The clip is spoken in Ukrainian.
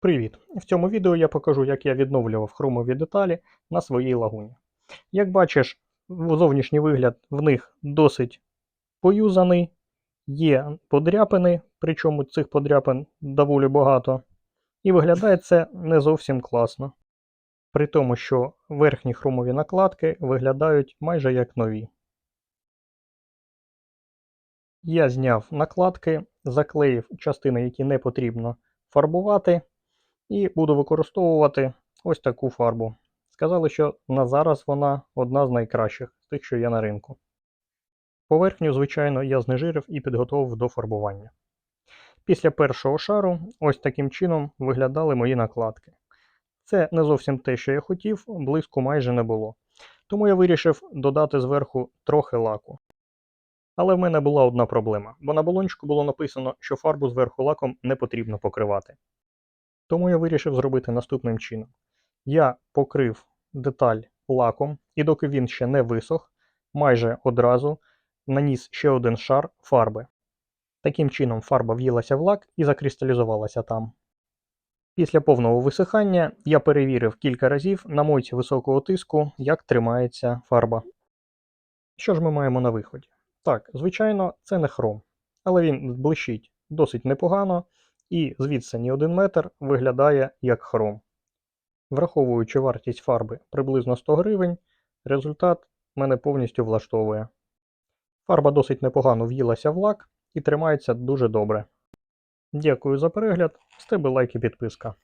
Привіт! В цьому відео я покажу, як я відновлював хромові деталі на своїй лагуні. Як бачиш, зовнішній вигляд в них досить поюзаний, є подряпини, причому цих подряпин доволі багато, і виглядає це не зовсім класно. При тому, що верхні хромові накладки виглядають майже як нові. Я зняв накладки, заклеїв частини, які не потрібно фарбувати, і буду використовувати ось таку фарбу. Сказали, що на зараз вона одна з найкращих з тих, що є на ринку. Поверхню, звичайно, я знежирив і підготував до фарбування. Після першого шару ось таким чином виглядали мої накладки. Це не зовсім те, що я хотів, блиску майже не було. Тому я вирішив додати зверху трохи лаку. Але в мене була одна проблема, бо на балончику було написано, що фарбу зверху лаком не потрібно покривати. Тому я вирішив зробити наступним чином. Я покрив деталь лаком, і доки він ще не висох, майже одразу наніс ще один шар фарби. Таким чином фарба в'їлася в лак і закристалізувалася там. Після повного висихання я перевірив кілька разів на мойці високого тиску, як тримається фарба. Що ж ми маємо на виході? Так, звичайно, це не хром, але він блищить досить непогано і звідси ні один метр виглядає як хром. Враховуючи вартість фарби приблизно 100 гривень, результат мене повністю влаштовує. Фарба досить непогано в'їлася в лак і тримається дуже добре. Дякую за перегляд, з лайк і підписка.